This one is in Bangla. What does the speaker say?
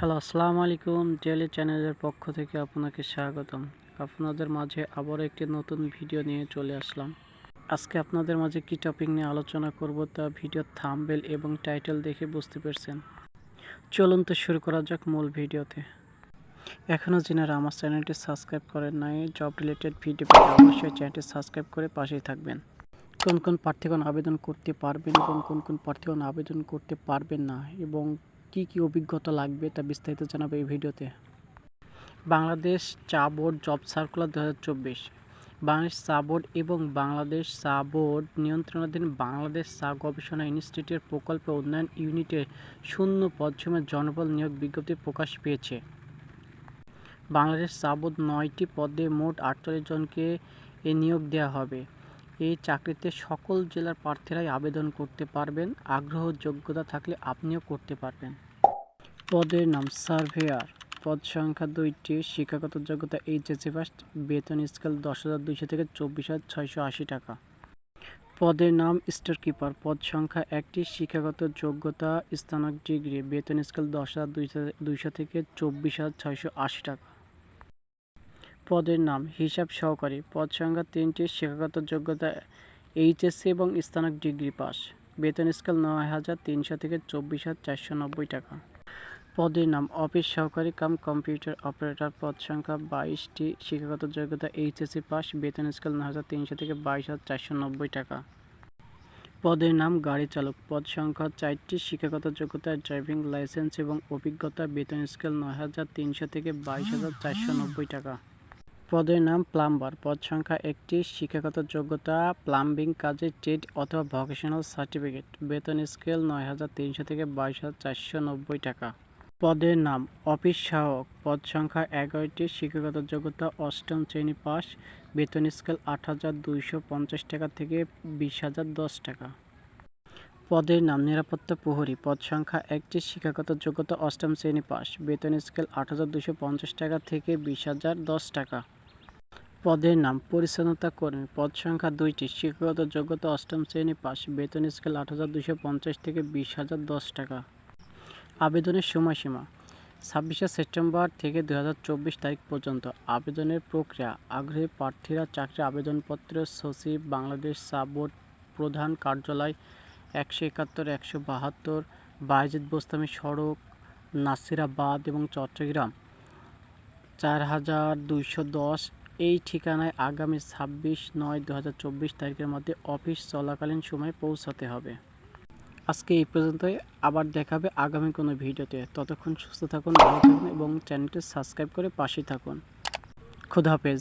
হ্যালো আসসালামু আলাইকুম ডেলি চ্যানেলের পক্ষ থেকে আপনাকে স্বাগতম। আপনাদের মাঝে আবার একটি নতুন ভিডিও নিয়ে চলে আসলাম। আজকে আপনাদের মাঝে কি টপিক নিয়ে আলোচনা করব তা ভিডিও থাম্বেল এবং টাইটেল দেখে বুঝতে পারছেন। চলুন তো শুরু করা যাক মূল ভিডিওতে। এখনও যিনারা আমার চ্যানেলটি সাবস্ক্রাইব করেন নাই জব রিলেটেড ভিডিও পেতে অবশ্যই চ্যানেলটি সাবস্ক্রাইব করে পাশেই থাকবেন। কোন কোন প্রার্থীগণ আবেদন করতে পারবেন এবং কোন কোন প্রার্থীগণ আবেদন করতে পারবেন না এবং কি কি অভিজ্ঞতা লাগবে তা বিস্তারিত জানাব এই ভিডিওতে। বাংলাদেশ চা বোর্ড জব সার্কুলার দু হাজার চব্বিশ। বাংলাদেশ চা বোর্ড এবং বাংলাদেশ চা বোর্ড নিয়ন্ত্রণাধীন বাংলাদেশ চা গবেষণা ইনস্টিটিউটের প্রকল্প উন্নয়ন ইউনিটের শূন্য পদসমের জনবল নিয়োগ বিজ্ঞপ্তি প্রকাশ পেয়েছে। বাংলাদেশ চা বোর্ড নয়টি পদে মোট আটচল্লিশ জনকে এ নিয়োগ দেওয়া হবে। এই চাকরিতে সকল জেলার প্রার্থীরাই আবেদন করতে পারবেন। আগ্রহ যোগ্যতা থাকলে আপনিও করতে পারবেন। পদের নাম সার্ভেয়ার। পদ সংখ্যা দুইটি। শিক্ষাগত যোগ্যতা এইচএসসি ফার্স্ট। বেতন স্কেল দশ হাজার দুইশো থেকে চব্বিশ হাজার ছয়শো আশি টাকা। পদের নাম স্টোর কিপার। পদ সংখ্যা একটি। শিক্ষাগত যোগ্যতা, স্নাতক ডিগ্রি। বেতন স্কেল দশ হাজার দুইশো থেকে চব্বিশ হাজার ছয়শো আশি টাকা। পদের নাম হিসাব সহকারী পদ সংখ্যা তিনটি, শিক্ষাগত যোগ্যতা এইচএসসি এবং স্নাতক ডিগ্রি পাস। বেতন স্কেল নয় হাজার তিনশো থেকে চব্বিশ হাজার চারশো নব্বই টাকা। পদের নাম অফিস সহকারী কাম কম্পিউটার অপারেটর। পদ সংখ্যা বাইশটি, শিক্ষাগত যোগ্যতা এইচএসসি পাস। বেতন স্কেল নয় হাজার তিনশো থেকে বাইশ হাজার চারশো নব্বই টাকা। পদের নাম গাড়ি চালক। পদ সংখ্যা চারটি, শিক্ষাগত যোগ্যতা, ড্রাইভিং লাইসেন্স এবং অভিজ্ঞতা। বেতন স্কেল নয় হাজার তিনশো থেকে বাইশ হাজার চারশো নব্বই টাকা। পদের নাম প্লাম্বার। পদ সংখ্যা একটি, শিক্ষাগত যোগ্যতা, প্লাম্বিং কাজে ট্রেড অথবা ভোকেশনাল সার্টিফিকেট। বেতন স্কেল নয় হাজার তিনশো থেকে বাইশ হাজার চারশো নব্বই টাকা। পদের নাম, অফিস সহায়ক। পদ সংখ্যা এগারোটি, শিক্ষাগত যোগ্যতা অষ্টম শ্রেণি পাস। বেতন স্কেল আট হাজার দুইশো পঞ্চাশ টাকা থেকে বিশ হাজার দশ টাকা। পদের নাম, নিরাপত্তা প্রহরী। পদ সংখ্যা একটি, শিক্ষাগত যোগ্যতা অষ্টম শ্রেণি পাস। বেতন স্কেল আট হাজার দুশো পঞ্চাশ টাকা থেকে বিশ হাজার দশ টাকা। পদের নাম পরিচ্ছন্নতা কর্মী পদ সংখ্যা দুইটি, শিক্ষাগত যোগ্যতা অষ্টম শ্রেণি পাস বেতন স্কেল আট হাজার দুশো পঞ্চাশ থেকে বিশ হাজার দশ টাকা। আবেদনের সময়সীমা, ছাব্বিশে সেপ্টেম্বর থেকে দু হাজার চব্বিশ তারিখ পর্যন্ত। আবেদনের প্রক্রিয়া, আগ্রহী প্রার্থীরা চাকরি আবেদনপত্র, সচিব, বাংলাদেশ চা বোর্ড প্রধান কার্যালয়, একশো একাত্তর, একশো বাহাত্তর, বাইজিদ বোস্তামি সড়ক, নাসিরাবাদ এবং চট্টগ্রাম। চার হাজার দুইশো দশ এই ঠিকানায় আগামী ছাব্বিশ নয় দু তারিখের মধ্যে অফিস চলাকালীন সময়ে পৌঁছাতে হবে। আজকে এই পর্যন্তই। আবার দেখাবে আগামী কোনো ভিডিওতে। ততক্ষণ সুস্থ থাকুন, ভালো থাকুন এবং চ্যানেলটি সাবস্ক্রাইব করে পাশে থাকুন। খুদা হাফেজ।